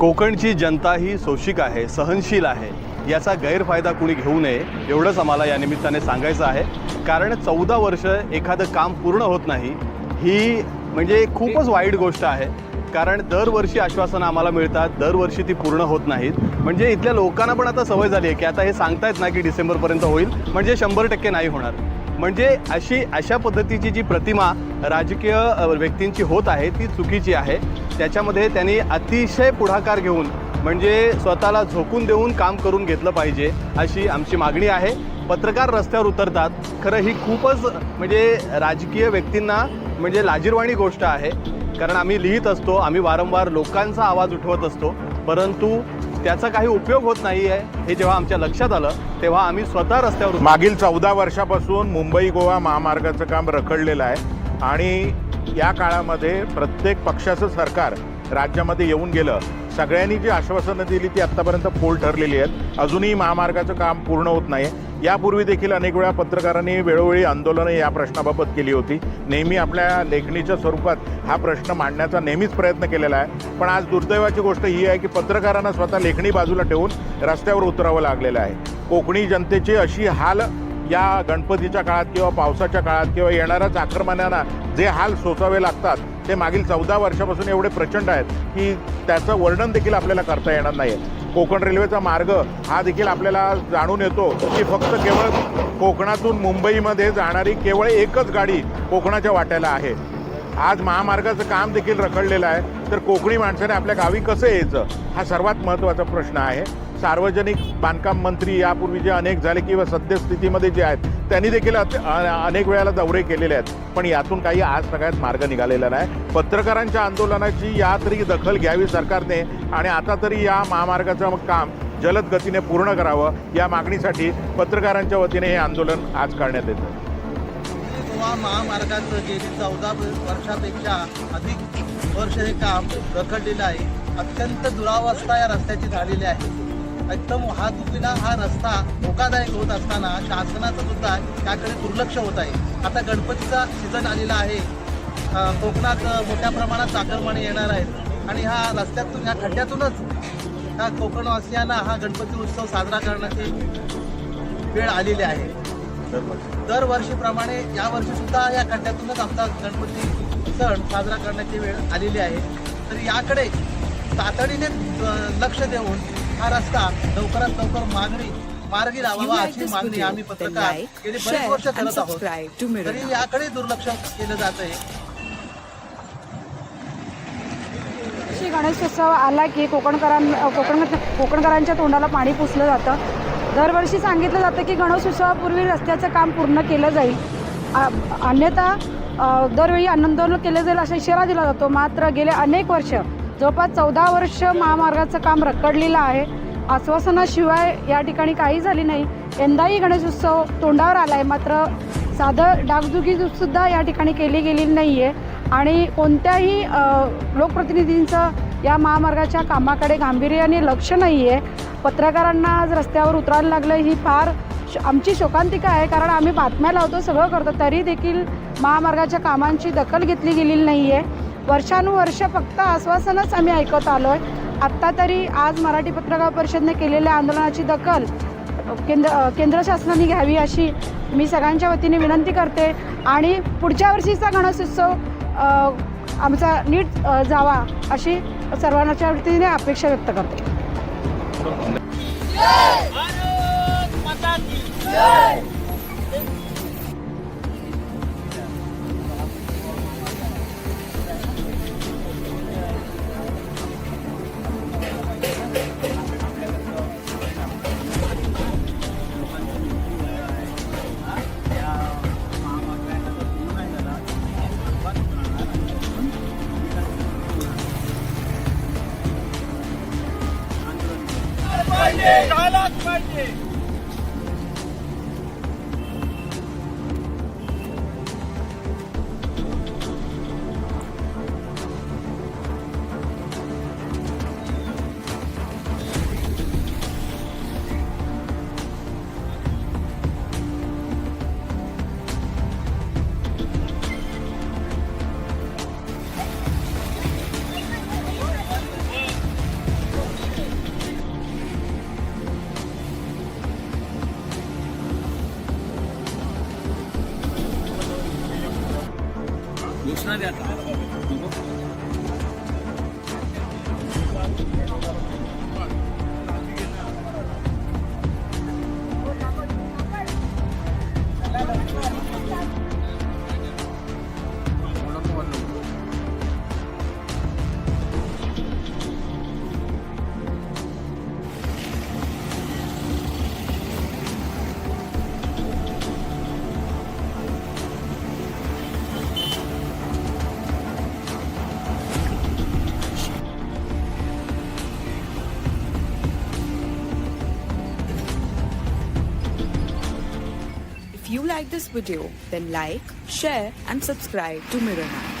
कोकणची जनता ही सोशिक आहे सहनशील आहे. याचा गैरफायदा कुणी घेऊ नये एवढंच आम्हाला या निमित्ताने सांगायचं आहे. कारण चौदा वर्ष एखादं काम पूर्ण होत नाही ही म्हणजे खूपच वाईट गोष्ट आहे. कारण दरवर्षी आश्वासनं आम्हाला मिळतात दरवर्षी ती पूर्ण होत नाहीत. म्हणजे इथल्या लोकांना पण आता सवय झाली आहे की आता हे सांगतायत ना की डिसेंबरपर्यंत होईल म्हणजे शंभर टक्के नाही होणार. म्हणजे अशी अशा पद्धतीची जी प्रतिमा राजकीय व्यक्तींची होत आहे ती चुकीची आहे. त्याच्यामध्ये त्यांनी अतिशय पुढाकार घेऊन म्हणजे स्वतःला झोकून देऊन काम करून घेतलं पाहिजे अशी आमची मागणी आहे. पत्रकार रस्त्यावर उतरतात. खरं ही खूपच म्हणजे राजकीय व्यक्तींना म्हणजे लाजीरवाणी गोष्ट आहे. कारण आम्ही लिहित असतो आम्ही वारंवार लोकांचा आवाज उठवत असतो. परंतु त्याचा काही उपयोग होत नाही आहे हे जेव्हा आमच्या लक्षात आलं तेव्हा आम्ही स्वतः रस्त्यावर मागील चौदा वर्षापासून मुंबई गोवा महामार्गाचं काम रखडलेलं आहे. आणि या काळामध्ये प्रत्येक पक्षाचं सरकार राज्यामध्ये येऊन गेलं. सगळ्यांनी जी आश्वासनं दिली ती आत्तापर्यंत पोल ठरलेली आहेत. अजूनही महामार्गाचं काम पूर्ण होत नाही यापूर्वी देखील अनेक वेळा पत्रकारांनी वेळोवेळी आंदोलनं या प्रश्नाबाबत केली होती. नेहमी आपल्या लेखणीच्या स्वरूपात हा प्रश्न मांडण्याचा नेहमीच प्रयत्न केलेला आहे. पण आज दुर्दैवाची गोष्ट ही आहे की पत्रकारांना स्वतः लेखणी बाजूला ठेवून रस्त्यावर उतरावं लागलेलं आहे. कोकणी जनतेची अशी हाल या गणपतीच्या काळात किंवा पावसाच्या काळात किंवा येणाऱ्या चाकरमान्यांना जे हाल सोसावे लागतात ते मागील चौदा वर्षापासून एवढे प्रचंड आहेत की त्याचं वर्णन देखील आपल्याला करता येणार नाही कोकण रेल्वेचा मार्ग हा देखील आपल्याला जाणून येतो की फक्त केवळ कोकणातून मुंबईमध्ये जाणारी केवळ एकच गाडी कोकणाच्या वाट्याला आहे. आज महामार्गाचं काम देखील रखडलेलं आहे. तर कोकणी माणसाने आपल्या गावी कसं यायचं हा सर्वात महत्त्वाचा प्रश्न आहे. सार्वजनिक बांधकाम मंत्री यापूर्वी जे अनेक झाले किंवा सद्यस्थितीमध्ये जे आहेत त्यांनी देखील अनेक वेळेला दौरे केलेले आहेत. पण यातून काही आज सगळ्यात मार्ग निघालेला नाही. पत्रकारांच्या आंदोलनाची या तरी दखल घ्यावी सरकारने आणि आता तरी या महामार्गाचं काम जलद गतीने पूर्ण करावं या मागणीसाठी पत्रकारांच्या वतीने हे आंदोलन आज करण्यात येतं. गोवा महामार्गाचं गेली चौदा वर्षापेक्षा अधिक वर्ष हे काम रखडलेलं आहे. अत्यंत दुरावस्था या रस्त्याची झालेली आहे. एकदम वाहतुकीला हा रस्ता धोकादायक होत असताना शासनाचं सुद्धा त्याकडे दुर्लक्ष होत आहे. आता गणपतीचा सीझन आलेला आहे. कोकणात मोठ्या प्रमाणात चाकरमाने येणार आहेत. आणि हा रस्त्यातून ह्या खड्ड्यातूनच ह्या कोकणवासियांना हा गणपती उत्सव साजरा करण्याची वेळ आलेली आहे. दरवर्षीप्रमाणे यावर्षी सुद्धा या खड्ड्यातूनच आमचा गणपती सण साजरा करण्याची वेळ आलेली आहे. तर याकडे तातडीने लक्ष देऊन हा रस्ता लवकरात लवकर मागणी मार्गी लावावा अशी मागणी? आम्ही पत्रकार गेली बरेच वर्ष करत आहोत. तरी. याकडे दुर्लक्ष केलं जात आहे श्री गणेशोत्सव आला की कोकणकरां कोकण कोकणकरांच्या तोंडाला पाणी पुसलं जातं. दरवर्षी सांगितलं जातं की गणेशोत्सवापूर्वी रस्त्याचं काम पूर्ण केलं जाईल. अन्यथा दरवेळी आंदोलन केलं जाईल असा इशारा दिला जातो. मात्र गेले अनेक वर्ष जवळपास चौदा वर्ष महामार्गाचं काम रखडलेलं आहे. आश्वासनाशिवाय या ठिकाणी काही झाली नाही. यंदाही गणेशोत्सव तोंडावर आला आहे मात्र साधं डागदुगीसुद्धा या ठिकाणी केली गेली नाही आहे आणि कोणत्याही लोकप्रतिनिधींचं या महामार्गाच्या कामाकडे गांभीर्याने लक्ष नाही आहे पत्रकारांना आज रस्त्यावर उतरायला लागलं ही फार श- आमची शोकांतिका आहे. कारण आम्ही बातम्या लावतो सगळं करतो. तरी देखील महामार्गाच्या कामांची दखल घेतली गेलेली नाही आहे वर्षानुवर्ष फक्त आश्वासनच आम्ही ऐकत आलो आहे आत्ता तरी आज मराठी पत्रकार परिषदने केलेल्या आंदोलनाची दखल केंद्र केंद्र शासनाने घ्यावी अशी मी सगळ्यांच्या वतीने विनंती करते. आणि पुढच्या वर्षीचा गणेशोत्सव आमचा नीट जावा अशी सर्वांच्या वतीने अपेक्षा व्यक्त करते. Մայնի, Ալակ Մայնի։ द्या आता. If you like this video, then like, share, and subscribe to Now.